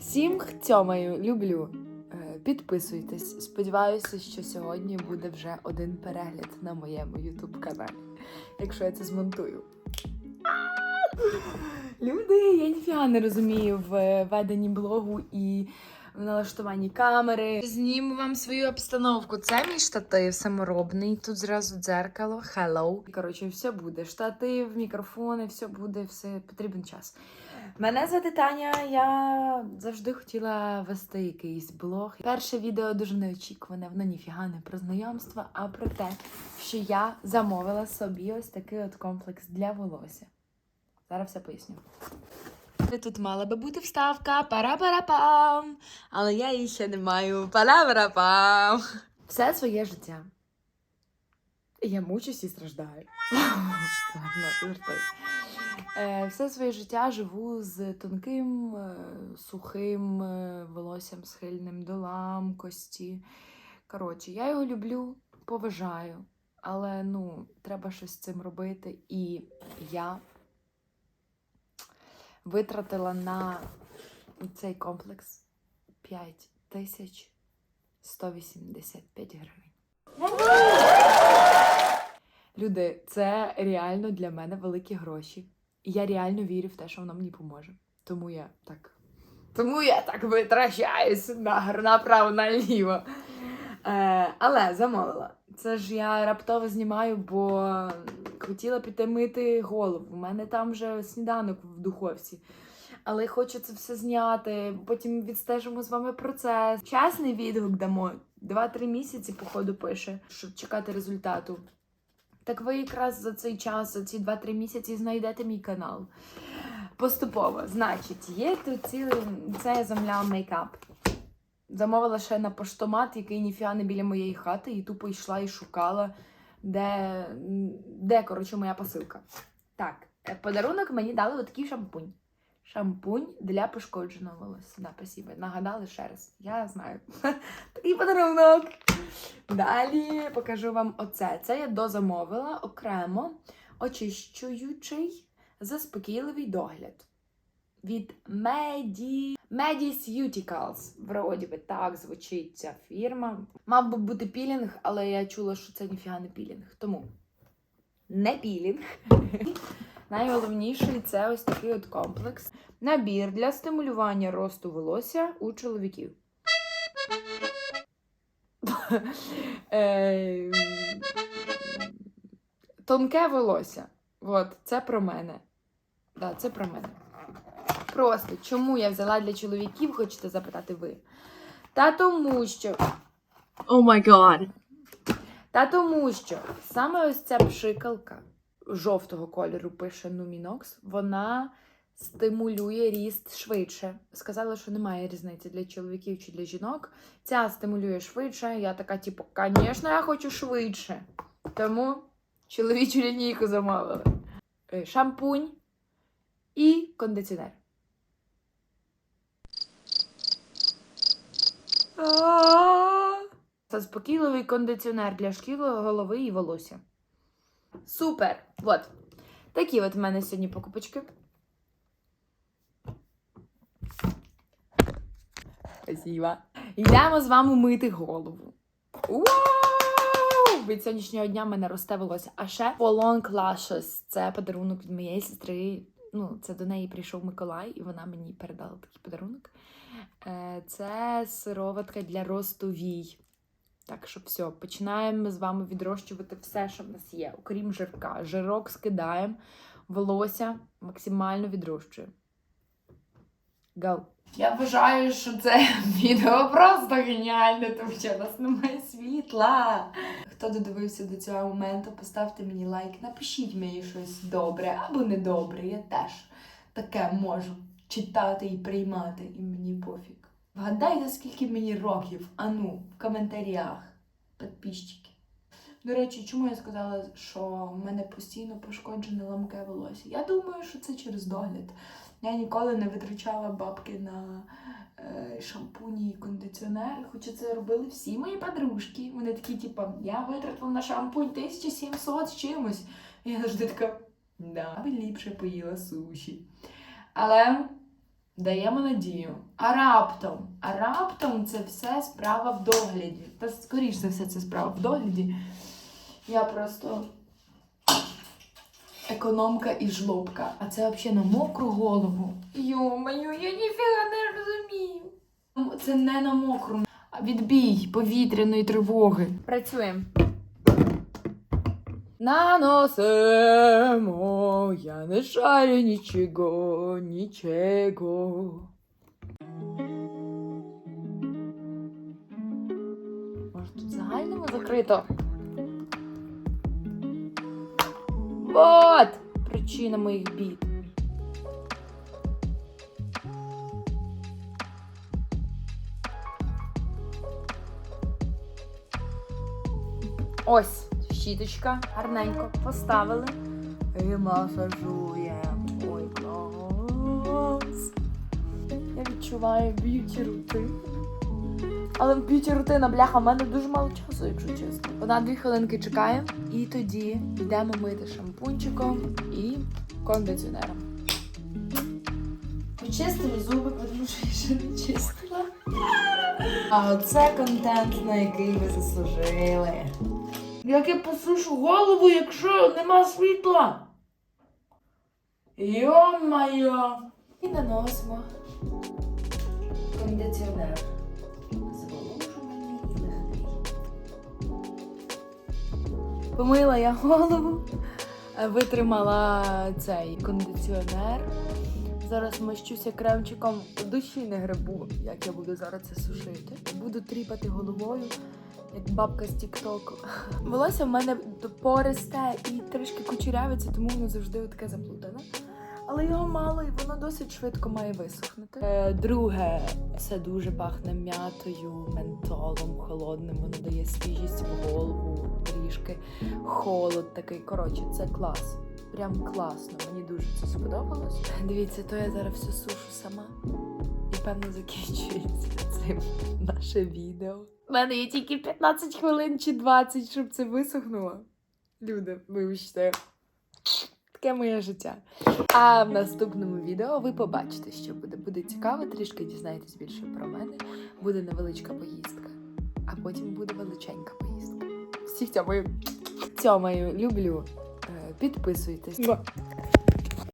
Всім цьомаю, люблю. Е, Підписуйтесь. Сподіваюся, що сьогодні буде вже один перегляд на моєму YouTube каналі, якщо я це змонтую. Люди, я ніфіга не розумію в веденні блогу і в налаштуванні камери. Зніму вам свою обстановку. Це мій штатив саморобний. Тут зразу дзеркало. Hello. Коротше, все буде. Штатив, мікрофони, все буде, все потрібен час. Мене звати Таня. Я завжди хотіла вести якийсь блог. Перше відео дуже неочікуване, воно ніфіга не про знайомство, а про те, що я замовила собі ось такий от комплекс для волосся. Зараз все поясню. Тут мала би бути вставка пара-пара-пам, але я її ще не маю. Пара-пара-пам. Все своє життя. Я мучусь і страждаю. Е, Все своє життя живу з тонким, е, сухим е, волоссям, схильним до ламкості. Коротше, я його люблю, поважаю, але ну, треба щось з цим робити. І я витратила на цей комплекс 5185 гривень. Люди, це реально для мене великі гроші. І я реально вірю в те, що воно мені поможе. Тому я так. Тому я так витрачаюсь на направо наліво. Е, але замовила. Це ж я раптово знімаю, бо хотіла піти мити голову. У мене там вже сніданок в духовці. Але хочу це все зняти. Потім відстежимо з вами процес. Чесний відгук дамо. Два-три місяці, походу, пише, щоб чекати результату. Так ви якраз за цей час, за ці 2-3 місяці знайдете мій канал. Поступово. Значить, є тут цілий це земля мейкап. Замовила ще на поштомат, який ніфіга не біля моєї хати, і тупо йшла і шукала, де, де коротше, моя посилка. Так, е, подарунок мені дали отакий шампунь. Шампунь для пошкодженого волосся. Да, спасибо. Нагадали ще раз. Я знаю. Такий подарунок. Далі покажу вам оце. Це я дозамовила окремо очищуючий заспокійливий догляд від Medi... Mediceuticals. Вроді би так звучить ця фірма. Мав би бути пілінг, але я чула, що це ніфіга не пілінг. Тому не пілінг. Найголовніший це ось такий от комплекс. Набір для стимулювання росту волосся у чоловіків. Е, Тонке волосся. От, це про мене. Да, це про мене. Просто чому я взяла для чоловіків, хочете запитати ви? Та тому що. Oh my god. Та тому що саме ось ця пшикалка жовтого кольору пише Numinox, вона стимулює ріст швидше. Сказали, що немає різниці для чоловіків чи для жінок. Ця стимулює швидше. Я така, типу, звісно, я хочу швидше. Тому чоловічу лінійку замовили. Е, Шампунь і кондиціонер. Заспокійливий кондиціонер для шкіри, голови і волосся. Супер! От. Такі от в мене сьогодні покупочки. Спасибо. Йдемо з вами мити голову. Вау! Від сьогоднішнього дня в мене росте волосся. А ще Polong Lashes. Це подарунок від моєї сестри. Ну, це до неї прийшов Миколай, і вона мені передала такий подарунок. Е, Це сироватка для росту вій. Так що все, починаємо з вами відрощувати все, що в нас є, окрім жирка. Жирок скидаємо, волосся максимально відрощуємо. Go! Я вважаю, що це відео просто геніальне, тому що у нас немає світла. Хто додивився до цього моменту, поставте мені лайк, напишіть мені щось добре або недобре. Я теж таке можу читати і приймати, і мені пофіг. Вгадайте, скільки мені років, ану, в коментарях, підписчики. До речі, чому я сказала, що в мене постійно пошкоджене ламке волосся? Я думаю, що це через догляд. Я ніколи не витрачала бабки на е, шампуні і кондиціонер, хоча це робили всі мої подружки. Вони такі, типу, я витратила на шампунь 1700 з чимось. І я завжди така, да, би ліпше поїла суші. Але даємо надію. А раптом, а раптом це все справа в догляді. Та скоріш за все, це справа в догляді. Я просто економка і жлобка. А це взагалі на мокру голову. Йо-моє, я ніфіга не розумію. Це не на мокру, а відбій повітряної тривоги. Працюємо. Наносимо, я не шарю нічого, нічого. Може тут загальному закрито? Вот причина моїх бід. Ось щіточка, гарненько поставили. І масажуємо. Ой, клас. Я відчуваю б'юті рутину. Але б'юті рутина, бляха, в мене дуже мало часу, якщо чесно. Вона дві хвилинки чекає, і тоді йдемо мити шампунчиком і кондиціонером. Почистили зуби, тому що я ще не чистила. А оце контент, на який ви заслужили. Як я посушу голову, якщо нема світла? Йо-моє! І наносимо кондиціонер. Зволожуваний і легкий. Помила я голову, е, витримала цей кондиціонер. Зараз мащуся кремчиком душі не грибу, як я буду зараз це сушити. Буду тріпати головою, як бабка з Тіктоку. Волосся в мене пористе і трішки кучерявиться, тому воно завжди таке заплутане. Але його мало і воно досить швидко має висохнути. Е, друге, це дуже пахне м'ятою, ментолом, холодним. Воно дає свіжість в голову, трішки холод такий. Коротше, це клас. Прям класно. Мені дуже це сподобалось. Дивіться, то я зараз все сушу сама. І певно закінчується цим наше відео. У мене є тільки 15 хвилин чи 20, щоб це висохнуло. Люди, вибачте. Таке моє життя. А в наступному відео ви побачите, що буде. Буде цікаво, трішки дізнаєтесь більше про мене. Буде невеличка поїздка, а потім буде величенька поїздка. Всіх цьомаю. Цьомаю, люблю. Е, Підписуйтесь.